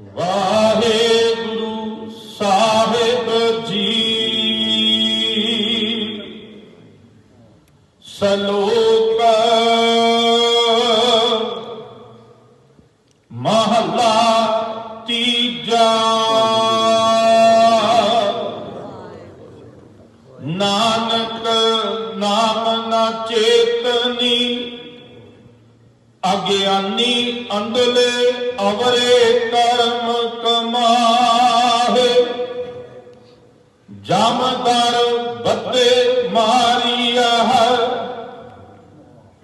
Waheguru Sahib ji. Slow ਅਗਿਆਨੀ ਅੰਧਲੇ ਅਵਰੇ ਕਰਮ ਕਮਾਹੇ। ਜਮਦਰ ਬੱਦੇ ਮਾਰੀਆ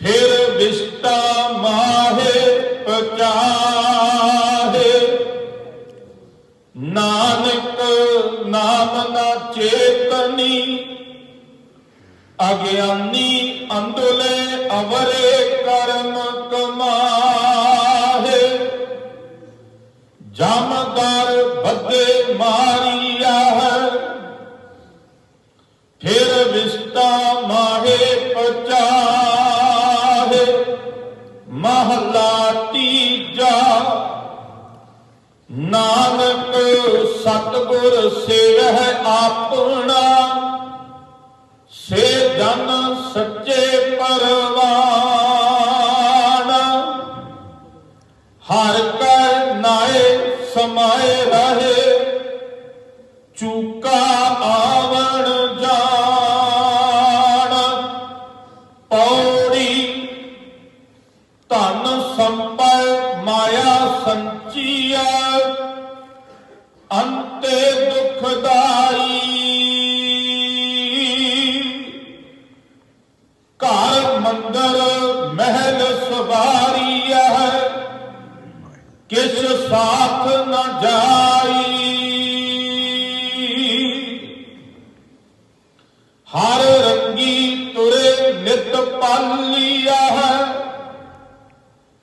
ਫਿਰ Vista ਮਾਹੇ ਪਚਾਹੇ। ਨਾਨਕ ਨਾਮ ਨਾ ਚੇਤਨੀ, ਅਗਿਆਨੀ ਅੰਧਲੇ ਅਵਰੇ ਕਰਮ ਜਮਦਰ ਬੱਦੇ ਮਾਰੀਆ ਹੈ। ਫਿਰ ਵਿਸਤਾ ਮਾਹੇ ਪਚਾਹੇ ਮਹਲਾ ਤੀਜਾ। ਨਾਨਕ ਸਤਗੁਰ ਸੇਵਹਿ ਆਪਣਾ, ਸੇ ਜਨ ਸੱਚੇ ਪਰਵਾਨ। ਹਰ ਕੈ ਸਮਾਏ ਰਹੇ, ਚੂਕਾ ਆਵਣ ਜਾਣ। ਪੌੜੀ ਧਨ ਸੰਪੈ ਮਾਇਆ ਸੰਚੀਐ, ਅੰਤੇ ਦੁਖਦਾਈ। ਘਰ ਮੰਦਰ ਮਹਿਲ ਸਵਾਰੀ ਹੈ ਕਿਸ ਸਾਥ ਨ ਜਾਈ। ਹਰ ਰੰਗੀ ਤੁਰੇ ਨਿਤ ਪਾਲੀਆ ਹੈ,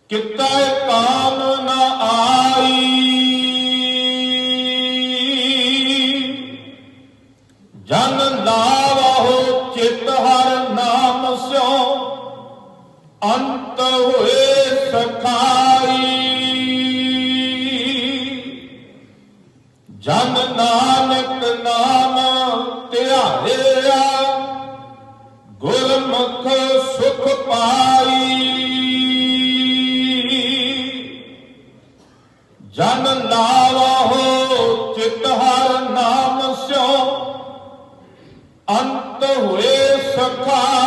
ਕਿਤਾ ਕਾਮ ਨਾ ਆਈ। ਜਨ ਲਾਵਹੁ ਚਿਤ ਹਰ ਨਾਮ ਸਿਓ ਅੰਤ ਹੋਏ ਸਖਾ ਜਨ ਨਾਨਕ ਨਾਮ ਧਿਆਇਆ, ਗੁਰਮੁਖ ਸੁਖ ਪਾਈ। ਜਨ ਲਾਵਹੁ ਚਿਤ ਹਰ ਨਾਮ ਸਿਓ, ਅੰਤ ਹੋਏ ਸਖਾਈ